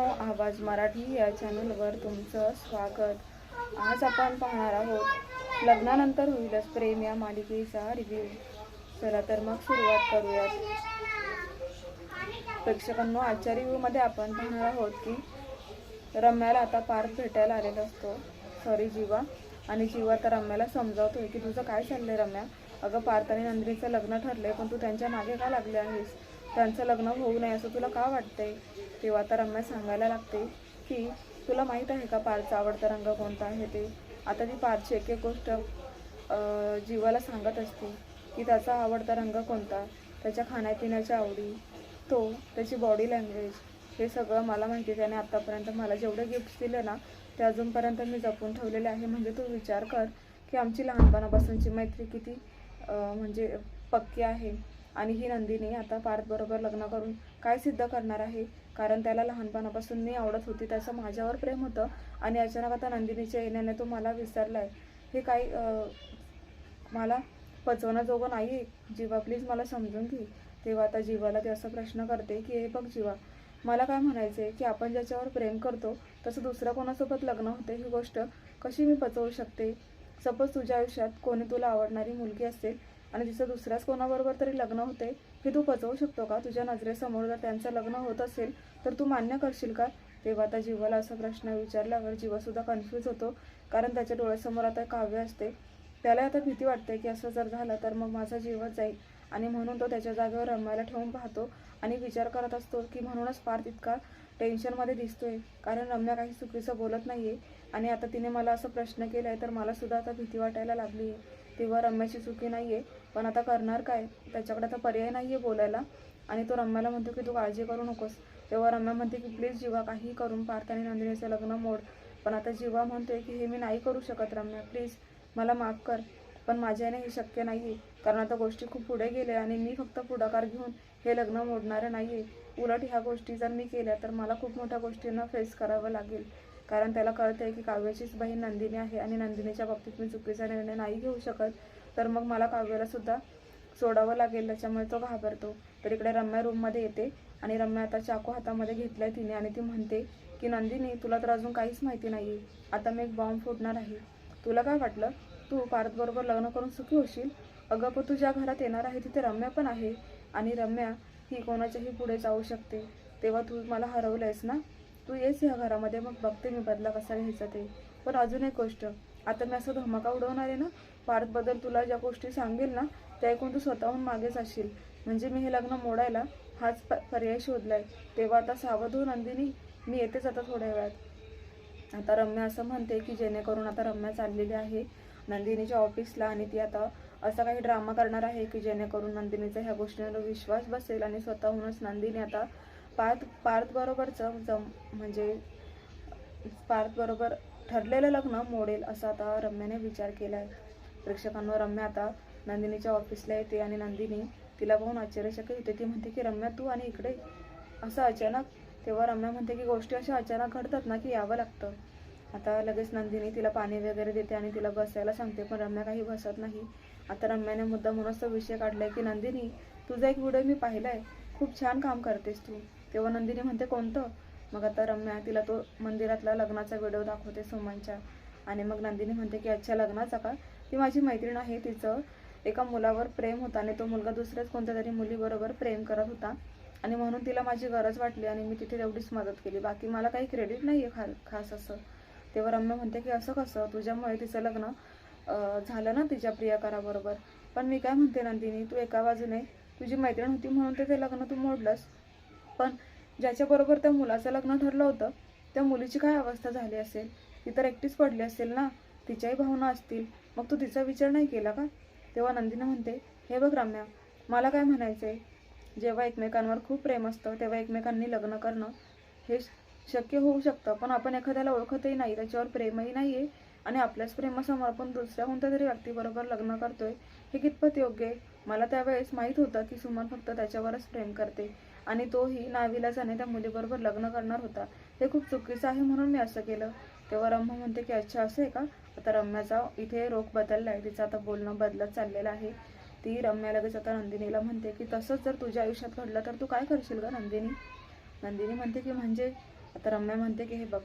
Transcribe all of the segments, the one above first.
आवाज मराठी या चॅनलवर तुमचं स्वागत. आज आपण पाहणार आहोत लग्नानंतर होईलच प्रेम या मालिकेचा रिव्ह्यू चला तर मग सुरुवात करूयात. प्रेक्षकांनो आजच्या रिव्ह्यूमध्ये आपण पाहणार आहोत की रम्याला आता पार्थ भेटायला आलेला असतो. सॉरी जीवा. आणि जीवा तर रम्याला समजावतोय की तुझं काय चाललंय रम्या? अगं पार्थ आणि नंदिनीचं लग्न ठरलंय पण तू त्यांच्या मागे का लागले आहेस? त्यांचं लग्न होऊ नये असं तुला का वाटतंय? तेव्हा तर रम्या सांगायला लागते की तुला माहीत आहे का पारचा आवडता रंग कोणता आहे ते? आता ती पारची एक एक गोष्ट जीवाला सांगत असते की त्याचा आवडता रंग कोणता? त्याच्या खाण्यापिण्याच्या आवडी तो त्याची बॉडी लँग्वेज हे सगळं मला माहिती त्याने आत्तापर्यंत मला जेवढे गिफ्ट्स दिले ना ते अजूनपर्यंत मी जपून ठेवलेले आहे. म्हणजे तू विचार कर की आमची लहानपणापासूनची मैत्री किती म्हणजे पक्की आहे. आणि ही नंदिनी आता पार्थबरोबर लग्न करून काय सिद्ध करणार आहे? कारण त्याला लहानपणापासून मी आवडत होती त्याचं माझ्यावर प्रेम होतं आणि अचानक आता नंदिनीच्या येण्याने तो मला विसरलाय. हे काही मला पचवण्याजोगं नाही. आहे जीवा प्लीज मला समजून घे. तेव्हा आता जीवाला ते असा प्रश्न करते की हे बघ जीवा मला काय म्हणायचं आहे की आपण ज्याच्यावर प्रेम करतो तसं दुसऱ्या कोणासोबत लग्न होते? ही गोष्ट कशी मी पचवू शकते? सपोज तुझ्या आयुष्यात कोणी तुला आवडणारी मुलगी असेल आणि तिचं दुसऱ्याच कोणाबरोबर तरी लग्न होते हे तू पचवू शकतो का? तुझ्या नजरेसमोर जर त्यांचं लग्न होत असेल तर तू मान्य करशील का? तेव्हा आता जीवाला असा प्रश्न विचारल्यावर जीवासुद्धा कन्फ्यूज होतो कारण त्याच्या डोळ्यासमोर आता काव्य असते. त्याला आता भीती वाटते की असं जर झालं तर मग माझा जीवच जाईल. आणि म्हणून तो त्याच्या जागेवर रमायला ठेवून पाहतो आणि विचार करत असतो की म्हणूनच फार तितका टेन्शनमध्ये दिसतोय. कारण रम्या काही चुकीचं बोलत नाही आहे आणि आता तिने मला असं प्रश्न केला आहे तर मलासुद्धा आता भीती वाटायला लागली आहे तेव्हा रम्याची चुकी नाही आहे पण आता करणार काय? त्याच्याकडे आता पर्याय नाही आहे बोलायला. आणि तो रम्याला म्हणतो की तू काळजी करू नकोस. तेव्हा रम्या म्हणते की प्लीज जीवा काही करून पार्थ आणि नंदिनीचं लग्न मोड. पण आता जीवा म्हणतोय की हे मी नाही करू शकत रम्या प्लीज मला माफ कर. पण माझ्याने हे शक्य नाही आहे कारण आता गोष्टी खूप पुढे गेल्या आणि मी फक्त पुढाकार घेऊन हे लग्न मोडणारं नाही आहे उलट ह्या गोष्टी जर मी केल्या तर मला खूप मोठ्या गोष्टींना फेस करावं लागेल. कारण त्याला कळतं आहे की काव्याचीच बहीण नंदिनी आहे आणि नंदिनीच्या बाबतीत मी चुकीचा निर्णय नाही घेऊ शकत. तर मग मला काव्याला सुद्धा सोडावं लागेल त्याच्यामुळे तो घाबरतो. तर इकडे रम्या रूममध्ये येते आणि रम्या आता चाकू हातामध्ये घेतलाय तिने आणि ती म्हणते की नंदिनी तुला तर अजून काहीच माहिती नाही आता मी एक बॉम्ब फोडणार आहे. तुला काय वाटलं? तू पार्थबरोबर लग्न करून सुखी होशील? अगं पण तू ज्या घरात येणार आहे तिथे रम्या पण आहे आणि रम्या ही कोणाच्याही पुढे जाऊ शकते. तेव्हा तू मला हरवलंयस ना? तू येस ह्या घरामध्ये मग बघते मी बदला कसा घ्यायचा ते. पण अजून एक गोष्ट आता मी असं धमाका उडवणार आहे ना पार्थबद्दल तुला ज्या गोष्टी सांगेल ना त्या ऐकून तू स्वतःहून मागेच असशील. म्हणजे मी हे लग्न मोडायला हाच प पर्याय शोधलाय. तेव्हा आता सावध हो नंदिनी मी येतेच आता थोड्या वेळात. आता रम्या असं म्हणते की जेणेकरून आता रम्या चाललेली आहे नंदिनीच्या ऑफिसला आणि ती आता असा काही ड्रामा करणार आहे की जेणेकरून नंदिनीचा ह्या गोष्टींवर विश्वास बसेल आणि स्वतःहूनच नंदिनी आता पार्थ पार्थ बरोबरचं जम म्हणजे पार्थ बरोबर ठरलेलं लग्न मोडेल असा आता रम्याने विचार केला आहे प्रेक्षकांवर रम्या आता नंदिनीच्या ऑफिसला येते आणि नंदिनी तिला पाहून आश्चर्यचकित होते. ती म्हणते की रम्या तू आणि इकडे असं अचानक तेव्हा रम्या म्हणते की गोष्टी अशा अचानक घडतात ना की यावं लागतं. आता लगेच नंदिनी तिला पाणी वगैरे देते आणि तिला बसायला सांगते पण रम्या काही बसत नाही. आता रम्याने मुद्दा म्हणूनच तो विषय काढलाय की नंदिनी तुझा एक व्हिडिओ मी पाहिला आहे खूप छान काम करतेस तू. तेव्हा नंदिनी म्हणते कोणतं? मग आता रम्या तिला तो मंदिरातला लग्नाचा व्हिडिओ दाखवते सुमनच्या. आणि मग नंदिनी म्हणते की अच्छा लग्नाचा का? ती माझी मैत्रीण आहे तिचं. एका मुलावर प्रेम होता आणि तो मुलगा दुसऱ्याच कोणत्या तरी मुलीबरोबर प्रेम करत होता. आणि म्हणून तिला माझी गरज वाटली आणि मी तिथे तेवढीच मदत केली. बाकी मला काही क्रेडिट नाही आहे खा खास असं. तेव्हा रम्या म्हणते की असं कसं? तुझ्यामुळे तिचं लग्न झालं ना तिच्या प्रियकराबरोबर. पण मी काय म्हणते नंदिनी तू एका बाजूने तुझी मैत्रीण होती म्हणून ते ते लग्न तू मोडलंस. पण ज्याच्याबरोबर त्या मुलाचं लग्न ठरलं होतं त्या मुलीची काय अवस्था झाली असेल? ती तर एकटीच पडली असेल ना? तिच्याही भावना असतील. मग तू तिचा विचार नाही केला का? तेव्हा नंदिनी म्हणते हे बघ रम्या मला काय म्हणायचं आहे जेव्हा एकमेकांवर खूप प्रेम असतं तेव्हा एकमेकांनी लग्न करणं हे शक्य होऊ शकतं. पण आपण एखाद्याला ओळखतही नाही त्याच्यावर प्रेमही नाही आहे आणि आपल्याच प्रेमासमोर आपण दुसऱ्या कोणत्या तरी व्यक्तीबरोबर लग्न करतोय हे कितपत योग्य आहे? मला त्यावेळेस माहीत होतं की सुमन फक्त त्याच्यावरच प्रेम करते. आणि तोही नाविलासाने त्या मुलीबरोबर लग्न करणार होता. हे खूप चुकीचं आहे म्हणून मी असं केलं. तेव्हा रम्मा म्हणते की अच्छा असं आहे का? आता रम्याचा इथे रोख बदलला आहे तिचं आता बोलणं बदलत चाललेलं आहे. ती रम्या लगेच आता नंदिनीला म्हणते की तसंच जर तुझ्या आयुष्यात घडलं तर तू काय करशील का नंदिनी? नंदिनी म्हणते की म्हणजे? आता रम्या म्हणते की हे बघ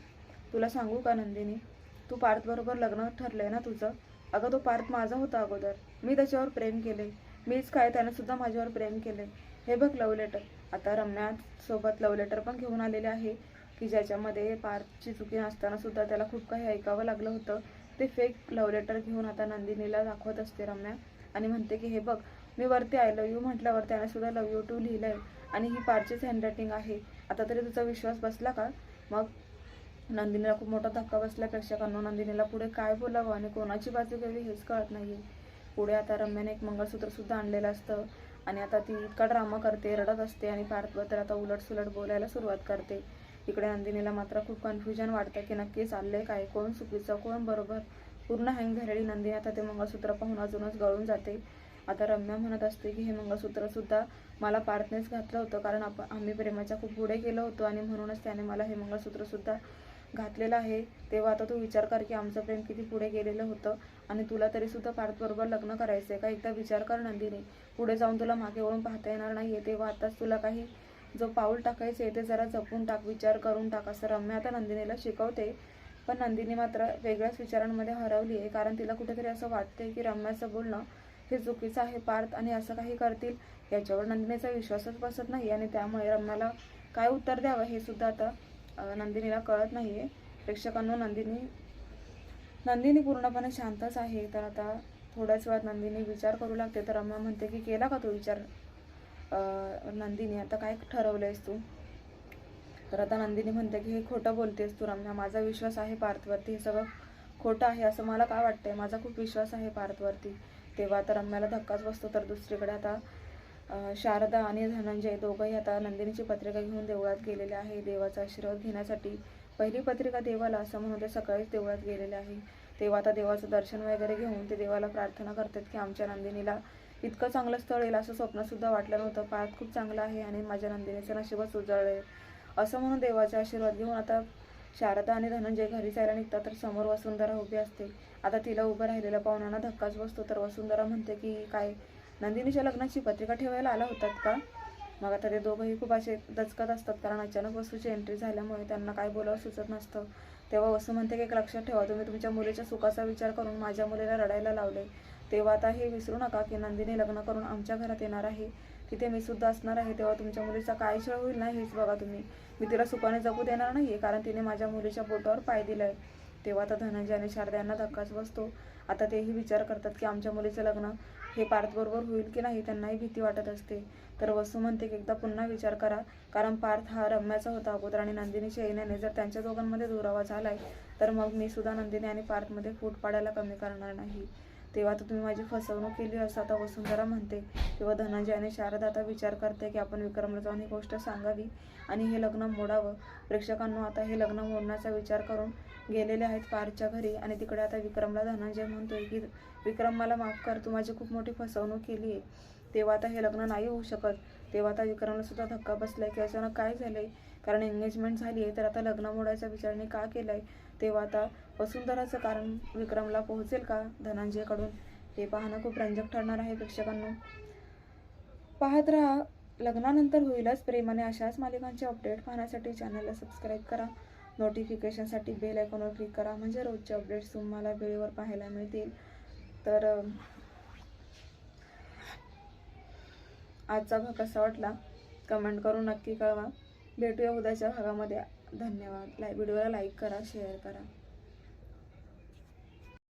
तुला सांगू का नंदिनी? तू पार्थबरोबर लग्न ठरलंय ना तुझं? अगं तो पार्थ माझा होता अगोदर. मी त्याच्यावर प्रेम केले मीच काय त्यानं सुद्धा माझ्यावर प्रेम केले हे बघ लव लेटर. आता रम्यासोबत लव लेटर पण घेऊन आलेले आहे की ज्याच्यामध्ये पार्थची चुकी नसताना सुद्धा त्याला खूप काही ऐकावं लागलं होतं. ते फेक लव लेटर घेऊन आता नंदिनीला दाखवत असते रम्या आणि म्हणते की हे बघ मी वरती आय लव यू म्हटल्यावर त्याने सुद्धा लव यू टू लिहिलंय आणि ही पारचीच हँडरायटिंग आहे. आता तरी तुझा विश्वास बसला का? मग नंदिनीला खूप मोठा धक्का बसला प्रेक्षकांना नंदिनीला पुढे काय बोलावं आणि कोणाची बाजू घ्यावी हेच कळत नाही पुढे आता रम्याने एक मंगळसूत्र सुद्धा आणलेलं असतं. आणि आता ती इतका ड्रामा करते रडत असते आणि पार्थबद्दल आता उलट सुलट बोलायला सुरुवात करते. इकडे नंदिनीला मात्र खूप कन्फ्युजन वाटतं की नक्की चाललंय काय कोण चुकीचं कोण बरोबर? पूर्ण हँग झालेली नंदिनी आता ते मंगळसूत्र पाहून अजूनच गळून जाते. आता रम्या म्हणत असते की हे मंगळसूत्रसुद्धा मला पार्थनेच घातलं होतं कारण आपण आम्ही प्रेमाच्या खूप पुढे गेलो होतो आणि म्हणूनच त्याने मला हे मंगळसूत्रसुद्धा घातलेलं आहे. तेव्हा आता तू विचार कर की आमचं प्रेम किती पुढे गेलेलं होतं आणि तुला तरीसुद्धा पार्थबरोबर लग्न करायचं आहे का? एकदा विचार कर नंदिनी. पुढे जाऊन तुला मागे वळून पाहता येणार नाहीये तेव्हा आताच तुला काही जो पाऊल टाकायचं आहे ते जरा जपून टाक विचार करून टाक असं रम्या आता नंदिनीला शिकवते. पण नंदिनी मात्र वेगळ्याच विचारांमध्ये हरवली आहे. कारण तिला कुठेतरी असं वाटते की रम्याचं बोलणं हे चुकीचं आहे पार्थ आणि असं काही करतील. याच्यावर नंदिनीचा विश्वासच बसत नाही आणि त्यामुळे रम्याला काय उत्तर द्यावं हे सुद्धा आता नंदिनीला कळत नाही आहे प्रेक्षकांना नंदिनी नंदिनी पूर्णपणे शांतच आहे. तर आता थोड्याच वेळात नंदिनी विचार करू लागते. तर अम्मा म्हणते की केला का तू विचार? नंदिनी आता काय ठरवलंयस तू? तर आता नंदिनी म्हणते की हे खोटं बोलतेस तू रम्या. माझा विश्वास आहे पार्थवरती. हे सगळं खोटं आहे असं मला काय वाटतंय? माझा खूप विश्वास आहे पार्थवरती. तेव्हा तर रम्याला धक्काच बसतो. तर दुसरीकडे आता शारदा आणि धनंजय दोघंही आता नंदिनीची पत्रिका घेऊन देवळात गेलेले आहे. देवाचा आशीर्वाद घेण्यासाठी पहिली पत्रिका देवाला असं म्हणून ते सकाळीच देवळात गेलेले आहे. तेव्हा आता देवाचं दर्शन वगैरे घेऊन ते देवाला प्रार्थना करतात की आमच्या नंदिनीला इतकं चांगलं स्थळ येईल असं स्वप्नसुद्धा वाटलं नव्हतं पार्थ खूप चांगलं आहे आणि माझ्या नंदिनीचं नशिबच उजळलं असं म्हणून देवाचा आशीर्वाद घेऊन आता शारदा आणि धनंजय घरी जायला निघतात तर समोर वसुंधरा उभी असते. आता तिला उभं राहिलेल्या पाहुण्यांना धक्काच बसतो तर वसुंधरा म्हणते की काय नंदिनीच्या लग्नाची पत्रिका ठेवायला आला होतात का? मग आता ते दोघंही खूप असे दचकत असतात कारण अचानक वसूची एंट्री झाल्यामुळे त्यांना काय बोलावं सुचत नसतं. तेव्हा वसू म्हणते की एक लक्षात ठेवा तुम्ही तुमच्या मुलीच्या सुखाचा विचार करून माझ्या मुलीला रडायला लावले. तेव्हा आता हे विसरू नका की नंदिनी लग्न करून आमच्या घरात येणार आहे. तिथे मी सुद्धा असणार आहे तेव्हा तुमच्या मुलीचा काय छळ होईल ना हेच बघा तुम्ही. मी तिला सुखाने जगू देणार नाही कारण तिने माझ्या मुलीच्या पोटावर पाय दिलाय. तेव्हा आता धनंजय आणि शारदा यांना धक्काच बसतो. आता तेही विचार करतात की आमच्या मुलीचं लग्न हे पार्थबरोबर होईल की नाही त्यांनाही भीती वाटत असते. तर वसू म्हणते की एकदा पुन्हा विचार करा. कारण पार्थ हा रम्याचा होता अगोदर आणि नंदिनीच्या येण्याने जर त्यांच्या दोघांमध्ये दुरावा झालाय तर मग मी सुद्धा नंदिनी आणि पार्थमध्ये फूट पाडायला कमी करणार नाही. तेव्हा तर तुम्ही माझी फसवणूक केली असं आता वसुंधरा म्हणते तेव्हा धनंजय आणि शारदा आता विचार करते की आपण विक्रमला जाऊन ही गोष्ट सांगावी आणि हे लग्न मोडावं. प्रेक्षकांना आता हे लग्न मोडण्याचा विचार करून गेलेले आहेत पारच्या घरी आणि तिकडे आता विक्रमला धनंजय म्हणतोय की विक्रम मला माफ कर तू माझी खूप मोठी फसवणूक केली आहे. तेव्हा आता हे लग्न नाही होऊ शकत. तेव्हा आता विक्रमला सुद्धा धक्का बसलाय की अचानक काय झालंय? कारण एंगेजमेंट झाली आहे तर आता लग्न मोडायचा विचारने का केलाय? तेव्हा आता वसुंधराचं कारण विक्रमला पोहोचेल का धनंजयकडून? हे पाहणं खूप रंजक ठरणार आहे प्रेक्षकांना. पाहत राहा. लग्नानंतर होईलच प्रेमाने अशाच मालिकांचे अपडेट पाहण्यासाठी चॅनलला सबस्क्राईब करा. नोटिफिकेशनसाठी बेल आयकॉनवर क्लिक करा. म्हणजे रोजचे अपडेट्स तुम्हाला वेळेवर पाहायला मिळतील. तर आजचा भाग कसा वाटला? कमेंट करून नक्की कळवा. भेटूया उद्याच्या भागामध्ये. धन्यवाद. लाय व्हिडिओला लाईक करा शेअर करा.